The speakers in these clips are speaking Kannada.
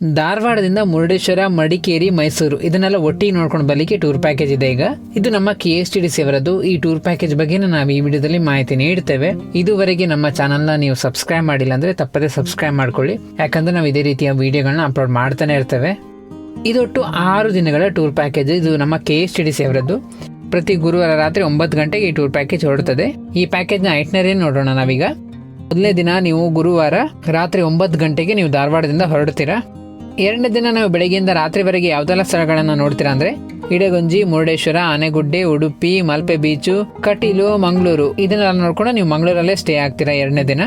ಧಾರವಾಡದಿಂದ ಮುರುಡೇಶ್ವರ, ಮಡಿಕೇರಿ, ಮೈಸೂರು ಇದನ್ನೆಲ್ಲ ಒಟ್ಟಿಗೆ ನೋಡ್ಕೊಂಡು ಬಲಿಕೆ ಟೂರ್ ಪ್ಯಾಕೇಜ್ ಇದೆ ಈಗ. ಇದು ನಮ್ಮ K S T D C ಅವರದ್ದು. ಈ ಟೂರ್ ಪ್ಯಾಕೇಜ್ ಬಗ್ಗೆ ನಾವು ಈ ವಿಡಿಯೋದಲ್ಲಿ ಮಾಹಿತಿ ನೀಡ್ತೇವೆ. ಇದುವರೆಗೆ ನಮ್ಮ ಚಾನೆಲ್ನ ನೀವು ಸಬ್ಸ್ಕ್ರೈಬ್ ಮಾಡಿಲ್ಲ ಅಂದ್ರೆ ತಪ್ಪದೇ ಸಬ್ಸ್ಕ್ರೈಬ್ ಮಾಡ್ಕೊಳ್ಳಿ. ಯಾಕಂದ್ರೆ ನಾವು ಇದೇ ರೀತಿಯ ವಿಡಿಯೋಗಳನ್ನ ಅಪ್ಲೋಡ್ ಮಾಡ್ತಾನೆ ಇರ್ತೇವೆ. ಇದೊಟ್ಟು ಆರು ದಿನಗಳ ಟೂರ್ ಪ್ಯಾಕೇಜ್ ಇದು ನಮ್ಮ K S T D C ಅವರದ್ದು. ಪ್ರತಿ ಗುರುವಾರ ರಾತ್ರಿ ಒಂಬತ್ತು ಗಂಟೆಗೆ ಈ ಟೂರ್ ಪ್ಯಾಕೇಜ್ ಹೊರಡುತ್ತದೆ ಈ ಪ್ಯಾಕೇಜ್ನ ಐಟ್ನರಿ ನೋಡೋಣ ನಾವೀಗ. ಮೊದಲನೇ ದಿನ ನೀವು ಗುರುವಾರ ರಾತ್ರಿ ಒಂಬತ್ತು ಗಂಟೆಗೆ ನೀವು ಧಾರವಾಡದಿಂದ ಹೊರಡ್ತೀರಾ? ಎರಡನೇ ದಿನ ನಾವು ಬೆಳಗ್ಗೆಯಿಂದ ರಾತ್ರಿವರೆಗೆ ಯಾವುದೆಲ್ಲ ಸ್ಥಳಗಳನ್ನು ನೋಡ್ತೀರಾ ಅಂದ್ರೆ? ಇಡಗುಂಜಿ, ಮುರುಡೇಶ್ವರ, ಆನೆಗುಡ್ಡೆ, ಉಡುಪಿ, ಮಲ್ಪೆ ಬೀಚು, ಕಟೀಲು, ಮಂಗಳೂರು. ಇದನ್ನೆಲ್ಲ ನೋಡ್ಕೊಂಡು ನೀವು ಮಂಗಳೂರಲ್ಲೇ ಸ್ಟೇ ಆಗ್ತೀರಾ ಎರಡನೇ ದಿನ?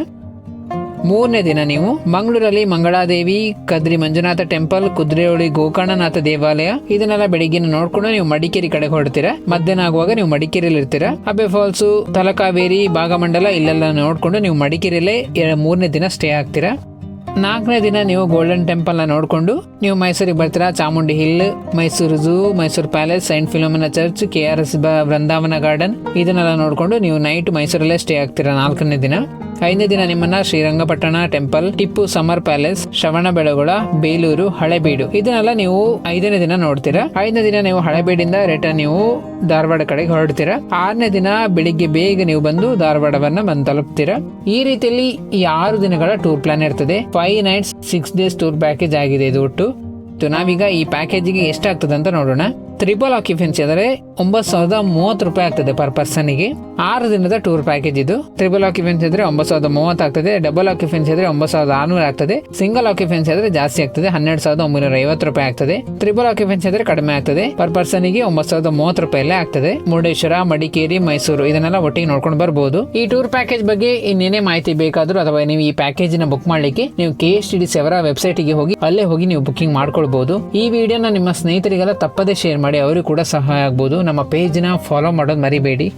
ಮೂರನೇ ದಿನ ನೀವು ಮಂಗಳೂರಲ್ಲಿ ಮಂಗಳಾದೇವಿ, ಕದ್ರಿ ಮಂಜುನಾಥ ಟೆಂಪಲ್ ಕುದುರೆಹೊಳಿ ಗೋಕರ್ಣನಾಥ ದೇವಾಲಯ, ಇದನ್ನೆಲ್ಲ ಬೆಳಿಗ್ಗೆ ನೋಡ್ಕೊಂಡು ನೀವು ಮಡಿಕೇರಿ ಕಡೆ ಹೊರಡ್ತೀರಾ? ಮಧ್ಯಾಹ್ನ ಆಗುವಾಗ ನೀವು ಮಡಿಕೇರಿಯಲ್ಲಿ ಇರ್ತೀರಾ? ಅಬ್ಬೆ ಫಾಲ್ಸು ತಲಕಾವೇರಿ, ಭಾಗಮಂಡಲ, ಇಲ್ಲೆಲ್ಲ ನೋಡ್ಕೊಂಡು ನೀವು ಮಡಿಕೇರಿಯಲ್ಲೇ ಮೂರನೇ ದಿನ ಸ್ಟೇ ಆಗ್ತೀರಾ? ನಾಲ್ಕನೇ ದಿನ ನೀವು ಗೋಲ್ಡನ್ ಟೆಂಪಲ್ನ ನೋಡಿಕೊಂಡು, ನೀವು ಮೈಸೂರಿಗೆ ಬರ್ತೀರಾ? Chamundi hill, Mysuru zoo, Mysuru palace saint Philomena church K R S Brindavan garden ಇದನ್ನೆಲ್ಲ ನೋಡಿಕೊಂಡು ನೀವು ನೈಟ್ ಮೈಸೂರಲ್ಲೇ ಸ್ಟೇ ಆಗ್ತೀರಾ ನಾಲ್ಕನೇ ದಿನ. ಐದನೇ ದಿನ ನಿಮ್ಮನ್ನ Srirangapatna temple Tipu summer palace Shravanabelagola Belur, Halebidu. ಇದನ್ನೆಲ್ಲ ನೀವು ಐದನೇ ದಿನ ನೋಡ್ತೀರಾ? ಐದನೇ ದಿನ ನೀವು ಹಳೆಬೀಡಿಂದ ರಿಟರ್ನ್ ನೀವು ಧಾರವಾಡ ಕಡೆಗೆ ಹೊರಡ್ತೀರಾ? ಆರನೇ ದಿನ ಬೆಳಿಗ್ಗೆ ಬೇಗ ನೀವು ಬಂದು ಧಾರವಾಡವನ್ನ ಬಂದು ತಲುಪ್ತೀರಾ? ಈ ರೀತಿಯಲ್ಲಿ ಈ ಆರು ದಿನಗಳ ಟೂರ್ ಪ್ಲಾನ್ ಇರ್ತದೆ. Five nights six days tour package ಆಗಿದೆ ಇದು ಒಟ್ಟು. ನಾವೀಗ ಈ ಪ್ಯಾಕೇಜಿಗೆ ಎಷ್ಟಾಗ್ತದೆ ಅಂತ ನೋಡೋಣ. ತ್ರಿಬಲ್ ಆಕ್ಯುಪೆನ್ಸಿ ಅಂದರೆ ಒಂಬತ್ತು ಸಾವಿರದ ಮೂವತ್ತು ರೂಪಾಯಿ ಆಗ್ತದೆ ಪರ್ ಪರ್ಸನ್ಗೆ ಆರು ದಿನದ ಟೂರ್ ಪ್ಯಾಕೇಜ್ ಇದು. ತ್ರಿಬಲ್ ಆಕ್ಯುಪೆನ್ಸಿ ಇದ್ರೆ ಒಂಬತ್ತು ಸಾವಿರದ ಮೂವತ್ತು ಆಗ್ತದೆ. ಡಬಲ್ ಆಕ್ಯುಪೆನ್ಸಿ ಇದ್ರೆ ಒಂಬತ್ತು ಸಾವಿರದ ಆರುನೂರು ಆಗ್ತದೆ. ಸಿಂಗಲ್ ಆಕ್ಯುಪೆನ್ಸಿ ಆದ್ರೆ ಜಾಸ್ತಿ ಆಗ್ತದೆ. ಹನ್ನೆರಡು ಸಾವಿರದ ಒಂಬೈನೂರ ಐವತ್ತು ರೂಪಾಯಿ ಆಗ್ತದೆ. ತ್ರಿಬಲ್ ಆಕ್ಯುಪೆನ್ಸಿ ಆದ್ರೆ ಕಡಿಮೆ ಆಗ್ತದೆ. ಪರ್ ಪರ್ಸನ್ಗೆ ಒಂಬತ್ತು ಸಾವಿರದ ಮೂವತ್ತು ರೂಪಾಯಲ್ಲೇ ಆಗ್ತದೆ. ಮುರುಡೇಶ್ವರ ಮಡಿಕೇರಿ ಮೈಸೂರು ಇದನ್ನೆಲ್ಲ ಒಟ್ಟಿಗೆ ನೋಡ್ಕೊಂಡು ಬರ್ಬೋದು. ಈ ಟೂರ್ ಪ್ಯಾಕೇಜ್ ಬಗ್ಗೆ ಇನ್ನೇನೇ ಮಾಹಿತಿ ಬೇಕಾದರೂ ಅಥವಾ ನೀವು ಈ ಪ್ಯಾಕೇಜ್ನ ಬುಕ್ ಮಾಡ್ಲಿಕ್ಕೆ ನೀವು ಕೆ ಎಸ್ ಟಿ ಡಿ ಸೆವರ ಅವರ ವೆಬ್ಸೈಟ್ಗೆ ಹೋಗಿ, ಅಲ್ಲೇ ಹೋಗಿ ನೀವು ಬುಕಿಂಗ್ ಮಾಡ್ಕೊಳ್ಬಹುದು ಈ ವಿಡಿಯೋನ ನಿಮ್ಮ ಸ್ನೇಹಿತರಿಗೆಲ್ಲ ತಪ್ಪದೇ ಶೇರ್ ಮಾಡಿ. ಅವರಿಗೂ ಕೂಡ ಸಹಾಯ ಆಗ್ಬೋದು. ನಮ್ಮ ಪೇಜ್ನ ಫಾಲೋ ಮಾಡೋದು ಮರಿಬೇಡಿ.